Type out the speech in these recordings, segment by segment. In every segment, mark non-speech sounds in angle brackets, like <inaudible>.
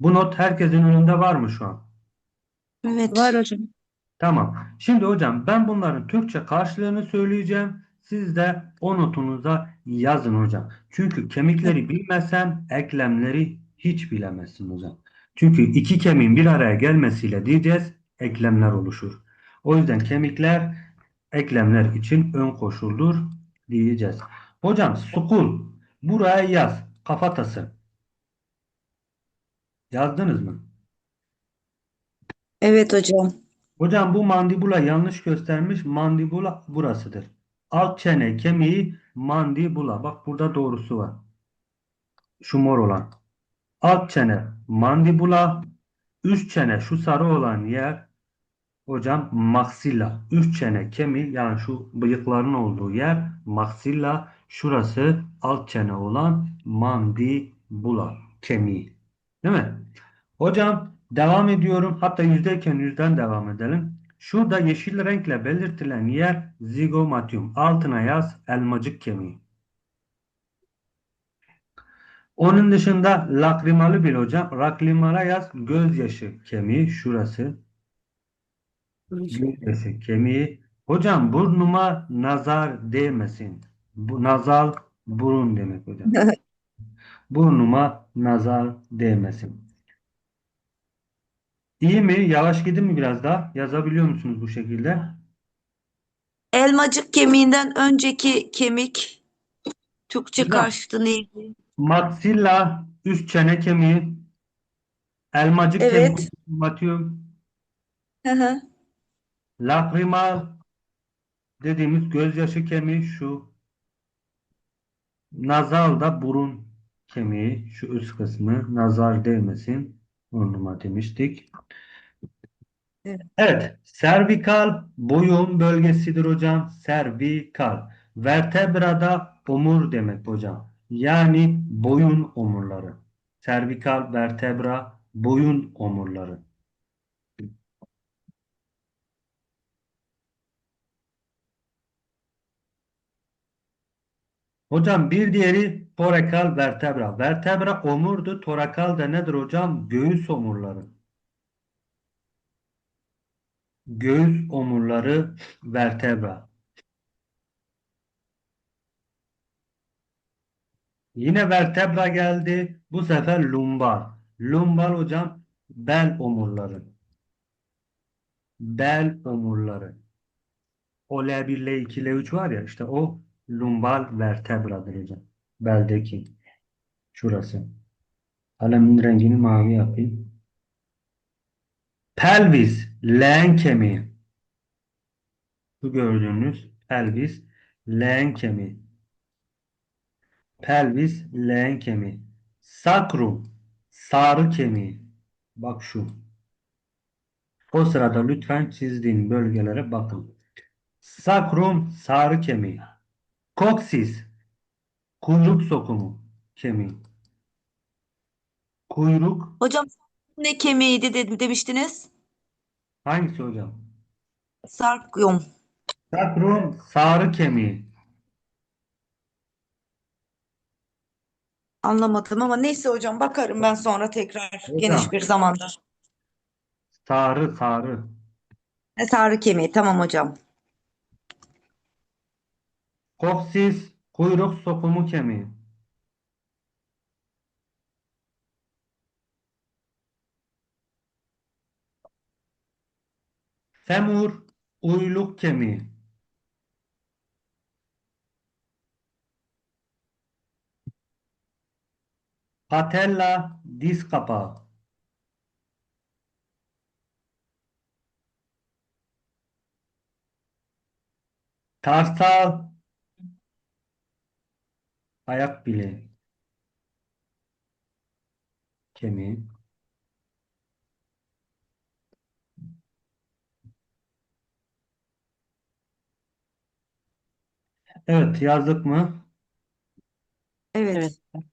Bu not herkesin önünde var mı şu an? Evet. Var hocam. Tamam. Şimdi hocam ben bunların Türkçe karşılığını söyleyeceğim. Siz de o notunuza yazın hocam. Çünkü kemikleri bilmesen eklemleri hiç bilemezsin hocam. Çünkü iki kemiğin bir araya gelmesiyle diyeceğiz eklemler oluşur. O yüzden kemikler eklemler için ön koşuldur diyeceğiz. Hocam sukul buraya yaz. Kafatası. Yazdınız mı? Evet hocam. Hocam bu mandibula yanlış göstermiş. Mandibula burasıdır. Alt çene kemiği mandibula. Bak burada doğrusu var. Şu mor olan. Alt çene mandibula. Üst çene şu sarı olan yer hocam maxilla. Üst çene kemiği yani şu bıyıkların olduğu yer maxilla. Şurası alt çene olan mandibula kemiği. Değil mi? Hocam devam ediyorum. Hatta yüzdeyken yüzden devam edelim. Şurada yeşil renkle belirtilen yer zigomatium. Altına yaz elmacık kemiği. Onun dışında lakrimalı bir hocam. Lakrimala yaz gözyaşı kemiği. Şurası. Gözyaşı kemiği. Hocam burnuma nazar değmesin. Bu nazal burun demek hocam. <laughs> Burnuma nazar değmesin. İyi mi? Yavaş gidin mi biraz daha? Yazabiliyor musunuz bu şekilde? Elmacık kemiğinden önceki kemik Türkçe Güzel. karşılığı neydi? Maxilla üst çene kemiği. Elmacık Evet. kemiği. Matium. Hı hı. Lacrimal dediğimiz gözyaşı kemiği şu. Nazal da burun kemiği. Şu üst kısmı nazar değmesin. Burnuma demiştik. Evet. Evet. Servikal boyun bölgesidir hocam. Servikal. Vertebrada omur demek hocam. Yani boyun omurları. Servikal vertebra boyun omurları. Hocam bir diğeri torakal vertebra. Vertebra omurdu. Torakal da nedir hocam? Göğüs omurları. Göğüs omurları vertebra. Yine vertebra geldi. Bu sefer lumbar. Lumbar hocam bel omurları. Bel omurları. O L1, L2, L3 var ya işte o lumbal vertebradır hocam. Beldeki. Şurası. Kalemin rengini mavi yapayım. Pelvis, leğen kemiği. Bu gördüğünüz pelvis, leğen kemiği. Pelvis, leğen kemiği. Sakrum, sarı kemiği. Bak şu. O sırada lütfen çizdiğim bölgelere bakın. Sakrum, sarı kemiği. Koksis, kuyruk sokumu kemiği. Kuyruk Hocam ne kemiğiydi de- demiştiniz? hangisi hocam? Sarkyum. Sakrum, sarı kemiği. Anlamadım ama neyse hocam bakarım ben sonra tekrar Hocam. geniş bir zamanda. Sarı, sarı. E, Sarı kemiği tamam hocam. Koksis, kuyruk sokumu kemiği. Femur, uyluk kemiği. Patella, diz kapağı. Tarsal, ayak bileği. Kemiği. Evet, yazdık mı? Evet. Evet.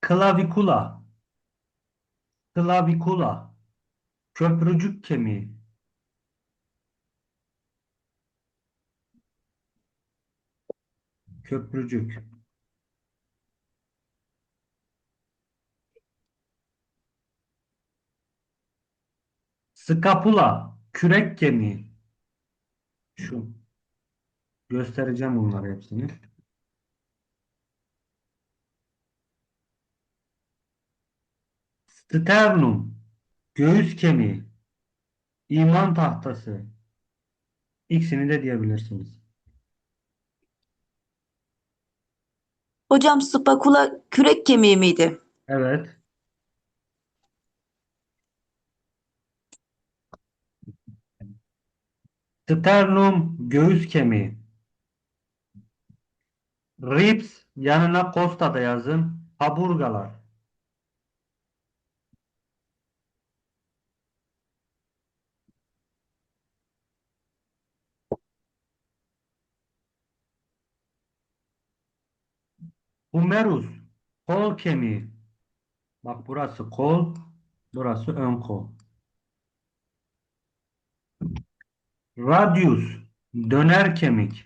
Klavikula. Klavikula. Köprücük kemiği. Köprücük. Skapula. Kürek kemiği. Şu. Göstereceğim bunları hepsini. Sternum. Göğüs kemiği. İman tahtası. İkisini de diyebilirsiniz. Hocam spakula kürek kemiği miydi? Evet. Sternum göğüs kemiği. Ribs yanına Costa da yazın. Kaburgalar. Humerus kol kemiği. Bak burası kol, burası ön kol. Radius döner kemik.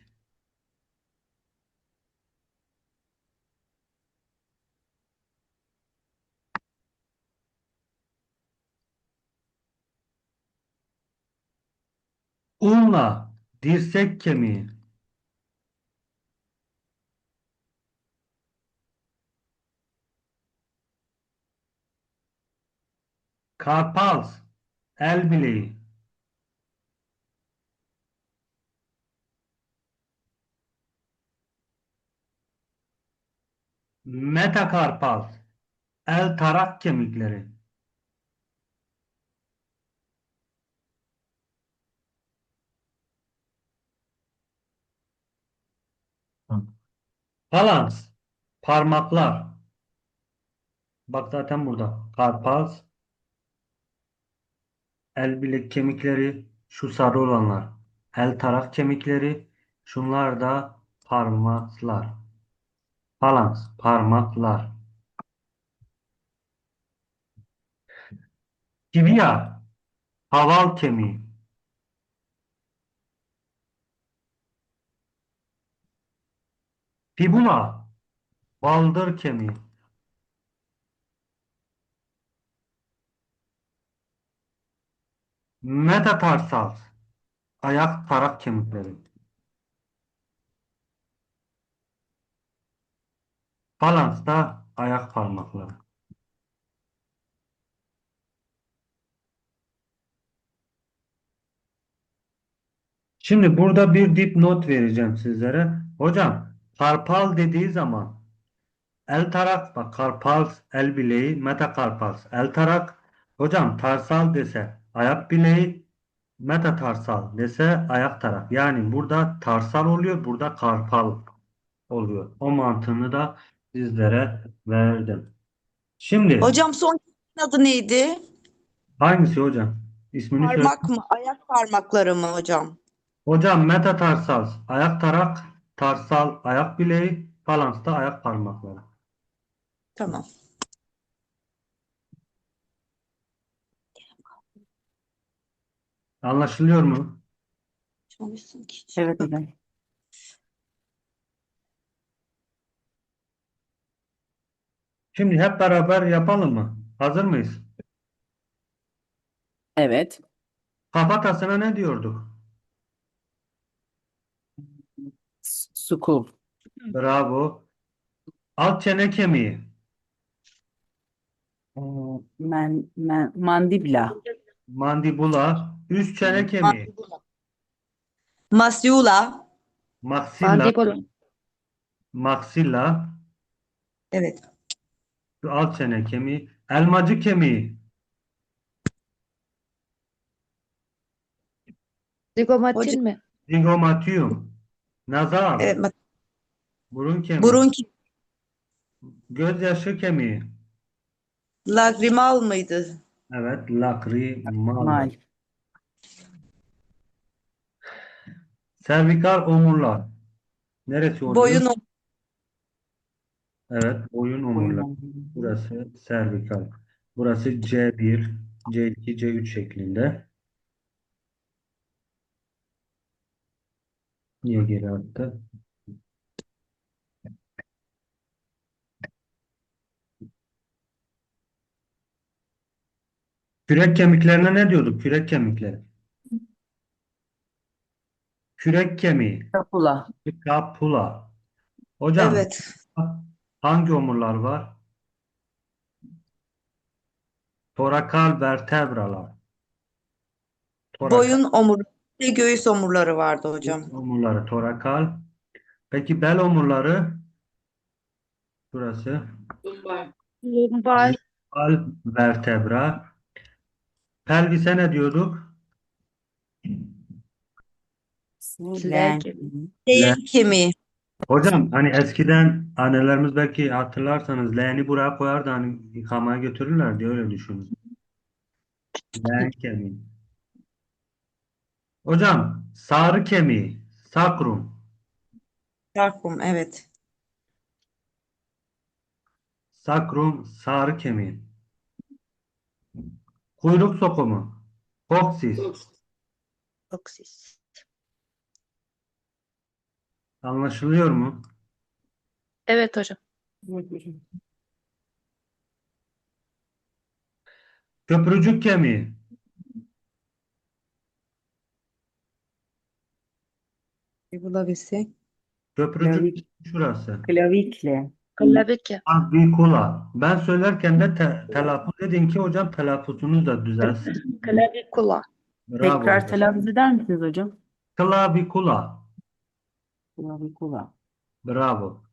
Ulna dirsek kemiği. Karpals el bileği. Metakarpals el tarak kemikleri. Falans parmaklar. Bak zaten burada. Karpals el bilek kemikleri şu sarı olanlar. El tarak kemikleri şunlar da parmaklar. Falans parmaklar. Tibia haval kemiği. Fibula baldır kemiği. Metatarsal ayak tarak kemikleri. Falans da ayak parmakları. Şimdi burada bir dipnot vereceğim sizlere. Hocam karpal dediği zaman el tarak bak karpals el bileği metakarpals el tarak hocam tarsal dese ayak bileği metatarsal dese ayak tarak. Yani burada tarsal oluyor burada karpal oluyor. O mantığını da sizlere verdim. Şimdi Hocam son kemiğin adı neydi? hangisi hocam? İsmini söyle. Parmak mı? Ayak parmakları mı hocam? Hocam metatarsal ayak tarak, tarsal ayak bileği, falans da ayak parmakları. Tamam. Anlaşılıyor mu? Çalışsın ki. Evet hocam. Şimdi hep beraber yapalım mı? Hazır mıyız? Evet. Kafatasına ne diyorduk? S- Sukul. Bravo. Alt çene kemiği. Ee, Men, men, mandibla. Mandibula. Üst çene kemiği. Masula. Maxilla. Mandibula. Maxilla. Evet. Şu alt çene kemiği. Elmacık kemiği. Zigomatin mi? Zigomatium. Nazal. Evet. bak- Burun kemiği. Burun ki- Gözyaşı kemiği. lagrimal mıydı? Evet. Lakrimal. Mal. Servikal omurlar. Neresi oluyor? Boyun o- Evet, boyun omurlar. Burası servikal. Burası C1, C2, C3 şeklinde. Niye geri attı? Kürek kemiklerine ne diyorduk? Kürek kemikleri. Kürek kemiği. Scapula. Scapula. Hocam Evet. Hangi omurlar var? Torakal vertebralar. Torakal Boyun omuru ve göğüs omurları vardı hocam. omurları torakal. Peki bel omurları? Burası. Lumbar, Al vertebra. Pelvise ne diyorduk? Len. Değil kemiği. Hocam hani eskiden annelerimiz belki hatırlarsanız leğeni buraya koyardı hani yıkamaya götürürler diye öyle düşünün. Leğen kemiği. Hocam sarı kemiği, sakrum, Sarkum evet. sakrum sarı kemiği. Kuyruk sokumu, koksis. oksis. Anlaşılıyor mu? Evet hocam. Köprücük kemiği, bulabilsek. köprücük şurası. Klavikle. Klavikle. Clavikula. Ben söylerken de te telaffuz edin ki hocam telaffuzunuz da düzelsin. Klavikula. Bravo Tekrar hocam. telaffuz eder misiniz hocam? Clavikula. Klavikula. Bravo.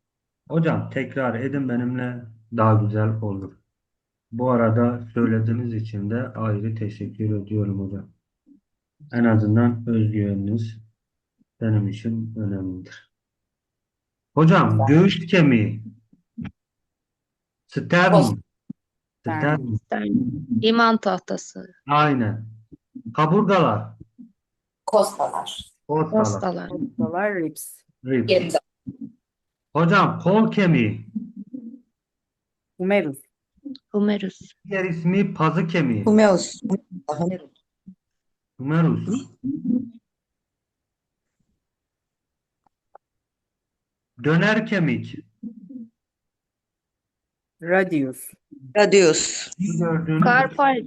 Hocam tekrar edin benimle daha güzel olur. Bu arada söylediğiniz için de ayrı teşekkür ediyorum hocam. En azından özgüveniniz benim için önemlidir. Hocam göğüs kemiği. Sternum. Sternum. Sternum. İman tahtası. Aynen. Kaburgalar. Kostalar. Ortalar. Hastalar. Kostalar ribs. Hocam kol kemiği. Humerus. Humerus. Diğer ismi pazı kemiği. Humeus. Humerus. Döner kemik. Radius. Radius. Karpal.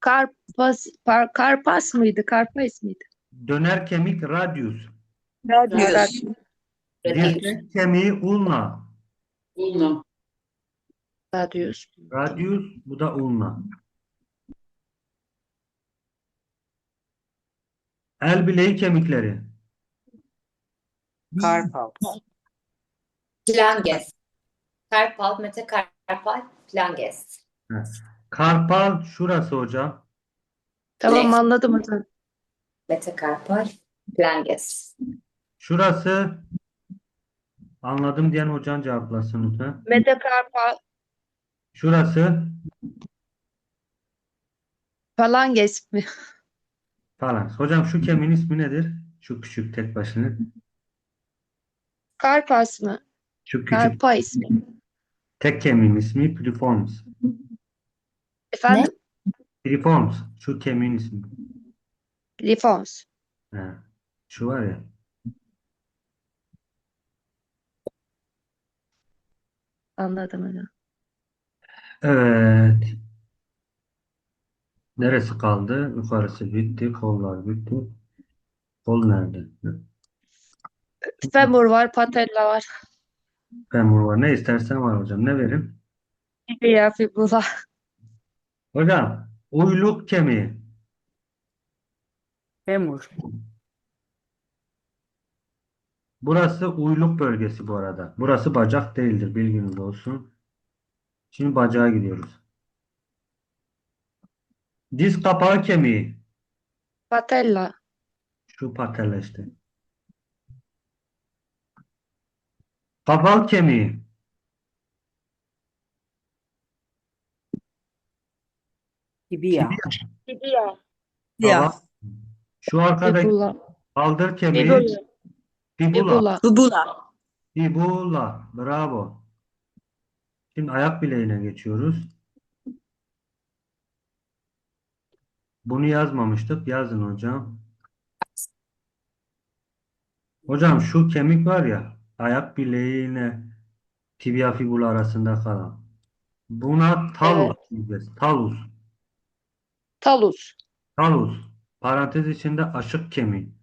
Karpas, par, karpas mıydı? Karpais mıydı? döner kemik radius. Radius. Dirsek kemiği ulna. Ulna. Radius. Radius bu da ulna. El bileği kemikleri. Karpal. Planges. Karpal, metakarpal, planges. Karpal şurası hocam. Tamam anladım hocam. Metakarpal, planges. Şurası anladım diyen hocan cevaplasın lütfen. Metakarpal Şurası falanges mi? falan. Hocam şu kemiğin ismi nedir? Şu küçük tek başına. Karpas mı? Şu küçük Karpais mi? tek kemiğin ismi piriformis. Efendim? Piriformis. Şu kemiğin ismi. Lifons. He. Şu var ya. Anladım hocam. Evet. Neresi kaldı? Yukarısı bitti. Kollar bitti. Kol nerede? Femur var, patella var. Femur var. Ne istersen var hocam. Ne vereyim? Tibia, fibula. Hocam uyluk kemiği. Femur. Burası uyluk bölgesi bu arada. Burası bacak değildir. Bilginiz olsun. Şimdi bacağa gidiyoruz. Diz kapağı kemiği. Patella. Şu patella işte. Kaval kemiği. Tibia. Tibia. Ya. Kaval. Şu arkadaki Fibula. baldır kemiği. Fibula. Fibula. Fibula. Fibula. Bravo. Şimdi ayak bileğine geçiyoruz. Bunu yazmamıştık. Yazın hocam. Hocam şu kemik var ya ayak bileğine tibia fibula arasında kalan. Buna talus diyeceğiz. Talus. Talus. Talus. Parantez içinde aşık kemiği.